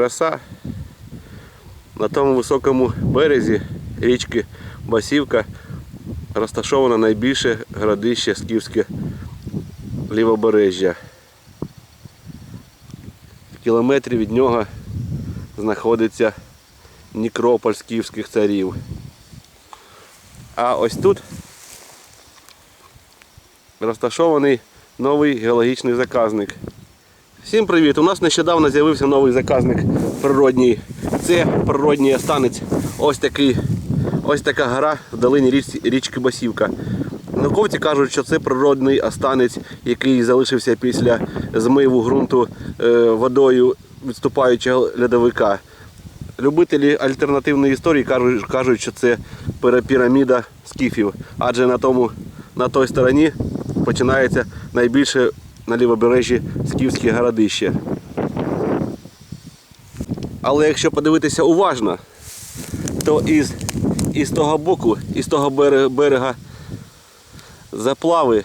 краса. На тому високому березі річки Басівка розташовано найбільше городище Скіфське лівобережжя. В кілометрі від нього знаходиться Нікрополь скіфських царів. А ось тут розташований новий геологічний заказник. Всім привіт! У нас нещодавно з'явився новий заказник природній. Це природній останець. Ось такий, ось така гора в долині річ- річки Басівка. Науковці кажуть, що це природний останець, який залишився після змиву ґрунту е, водою відступаючого льодовика. Любителі альтернативної історії кажуть, що це піраміда скіфів, адже на тому на той стороні починається найбільше на лівобережжі скіфське городище. Але якщо подивитися уважно, то із, із того боку, із того берега, заплави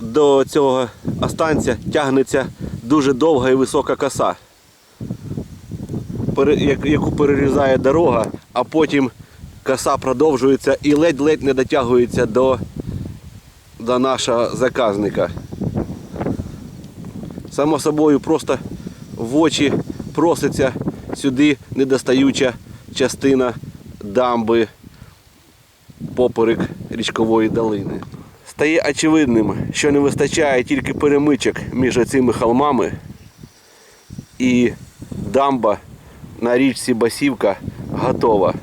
до цього останця тягнеться дуже довга і висока коса яку перерізає дорога, а потім коса продовжується і ледь-ледь не дотягується до, до нашого заказника. Само собою просто в очі проситься сюди недостаюча частина дамби поперек річкової долини. Стає очевидним, що не вистачає тільки перемичок між цими холмами і дамба на річці Басівка готова.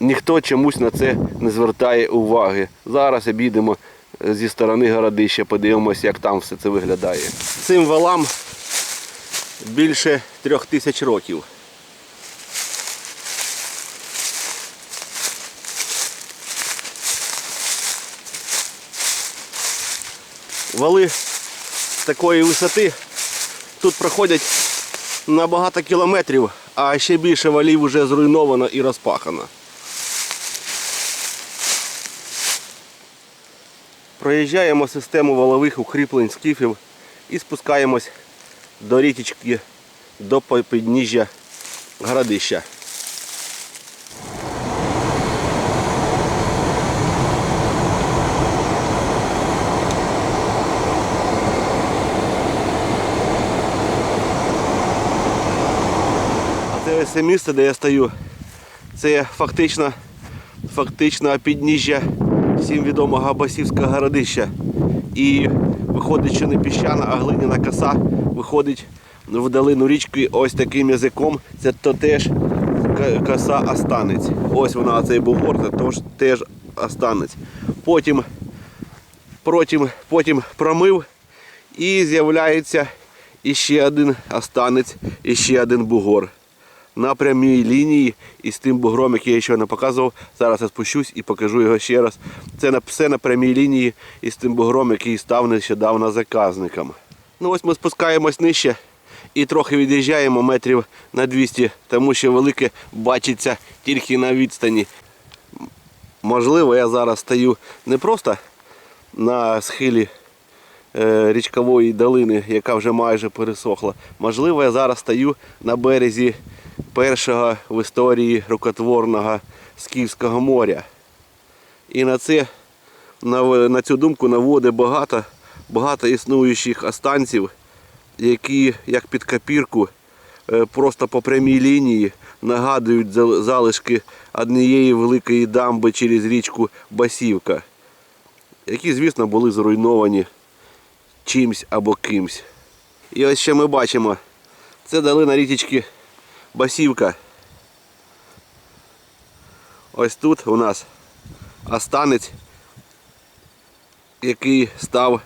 Ніхто чомусь на це не звертає уваги. Зараз обійдемо зі сторони городища, подивимося, як там все це виглядає. Цим валам більше трьох тисяч років. Вали такої висоти тут проходять на багато кілометрів, а ще більше валів вже зруйновано і розпахано. Проїжджаємо систему валових укріплень скіфів і спускаємось до річечки, до підніжжя городища. А це ось це місце, де я стою, це фактично, фактично підніжжя всім відомого Басівського городища. І виходить, що не піщана, а глиняна коса виходить в долину річки ось таким язиком. Це то теж коса останець. Ось вона, цей бугор, це тож теж останець. Потім, потім, потім промив і з'являється іще один останець, іще один бугор. На прямій лінії із тим бугром, який я ще не показував. Зараз я спущусь і покажу його ще раз. Це все на прямій лінії із тим бугром, який став нещодавно заказником. Ну ось ми спускаємось нижче і трохи від'їжджаємо метрів на 200, тому що велике бачиться тільки на відстані. Можливо, я зараз стою не просто на схилі річкової долини, яка вже майже пересохла. Можливо, я зараз стою на березі першого в історії рукотворного Скіфського моря. І на це на, на цю думку наводить багато, багато існуючих останців, які як під копірку е, просто по прямій лінії нагадують залишки однієї великої дамби через річку Басівка, які, звісно, були зруйновані чимсь або кимсь. І ось що ми бачимо. Це долина річечки Басівка. Ось тут у нас останець, який став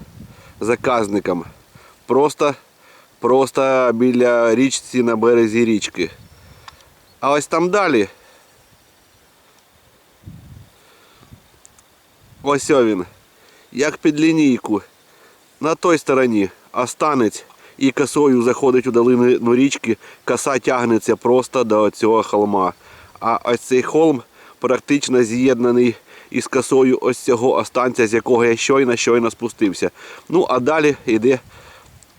заказником. Просто, просто біля річці на березі річки. А ось там далі. Ось він. Як під лінійку. На той стороні останець і косою заходить у долину річки, коса тягнеться просто до цього холма. А ось цей холм практично з'єднаний із косою ось цього останця, з якого я щойно щойно спустився. Ну а далі йде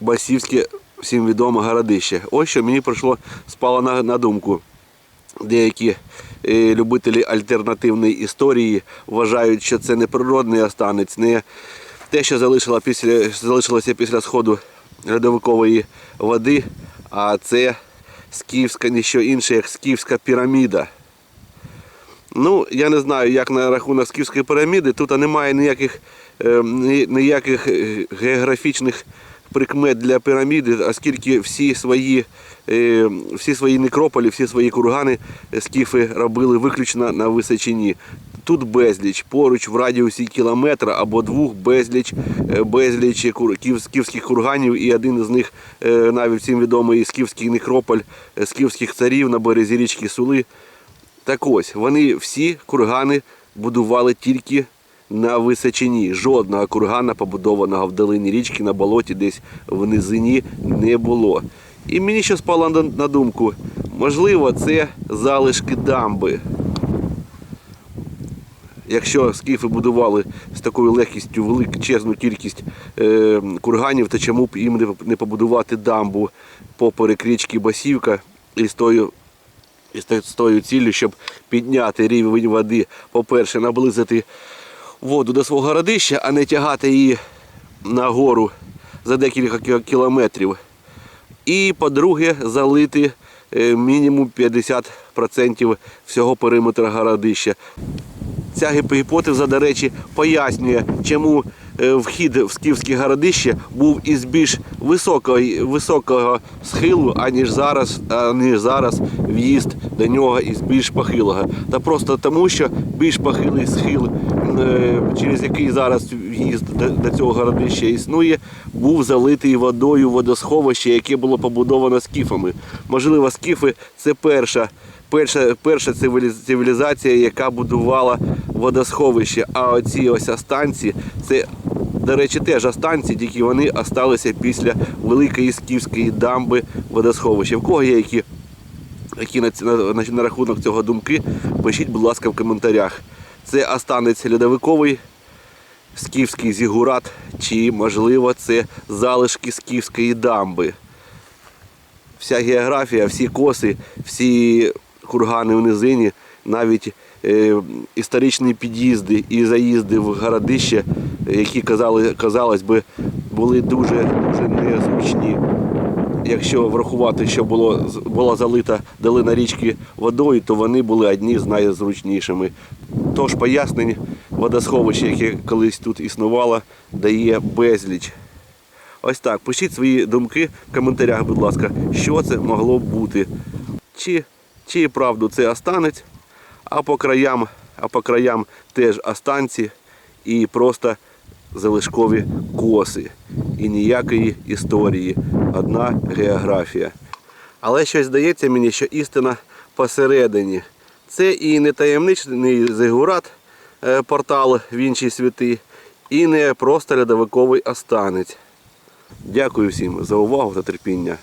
Басівське всім відоме городище. Ось що мені прийшло спало на, на думку. Деякі е, любителі альтернативної історії вважають, що це не природний останець, не те, що залишило після, залишилося після сходу льодовикової води, а це скіфська, ніщо інше, як скіфська піраміда. Ну, я не знаю, як на рахунок Скіфської піраміди. Тут немає ніяких, е, ніяких е, географічних прикмет для піраміди, оскільки всі свої, е, всі свої некрополі, всі свої кургани скіфи робили виключно на височині. Тут безліч, поруч в радіусі кілометра або двох безліч, е, безліч скіфських курганів, і один із них е, навіть всім відомий скіфський некрополь е, скіфських царів на березі річки Сули. Так ось, вони всі кургани будували тільки на височині. Жодного кургана, побудованого в долині річки на болоті, десь в низині, не було. І мені ще спало на думку, можливо, це залишки дамби. Якщо скіфи будували з такою легкістю величезну кількість е, курганів, то чому б їм не- побудувати дамбу поперек річки Басівка і з тою з тою ціллю, щоб підняти рівень води, по-перше, наблизити воду до свого родища, а не тягати її нагору за декілька кілометрів. І, по-друге, залити мінімум 50% всього периметра городища. Ця гіп- гіпотеза, до речі, пояснює, чому е, вхід в скіфське городище був із більш високого, високого схилу, аніж зараз, аніж зараз в'їзд до нього із більш похилого. Та просто тому, що більш похилий схил, е, через який зараз в'їзд до цього городища існує, був залитий водою водосховище, яке було побудовано скіфами. Можливо, скіфи це перша перша, перша цивілізація, яка будувала водосховище. А оці ось останці, це, до речі, теж останці, тільки вони осталися після великої скіфської дамби водосховища. В кого є які, які на, на, на, рахунок цього думки, пишіть, будь ласка, в коментарях. Це останець льодовиковий, скіфський зігурат, чи, можливо, це залишки скіфської дамби вся географія, всі коси, всі кургани в низині, навіть е, історичні під'їзди і заїзди в городище, які казали, казалось би, були дуже, дуже незручні. Якщо врахувати, що було, була залита долина річки водою, то вони були одні з найзручнішими. Тож пояснень водосховище, яке колись тут існувало, дає безліч. Ось так. Пишіть свої думки в коментарях, будь ласка, що це могло б бути. Чи, чи правду це останець, а по краям, а по краям теж останці і просто залишкові коси. І ніякої історії, одна географія. Але щось здається мені, що істина посередині. Це і не таємничний зигурат, е, портал в інші світи, і не просто льодовиковий останець. Дякую всім за увагу та терпіння.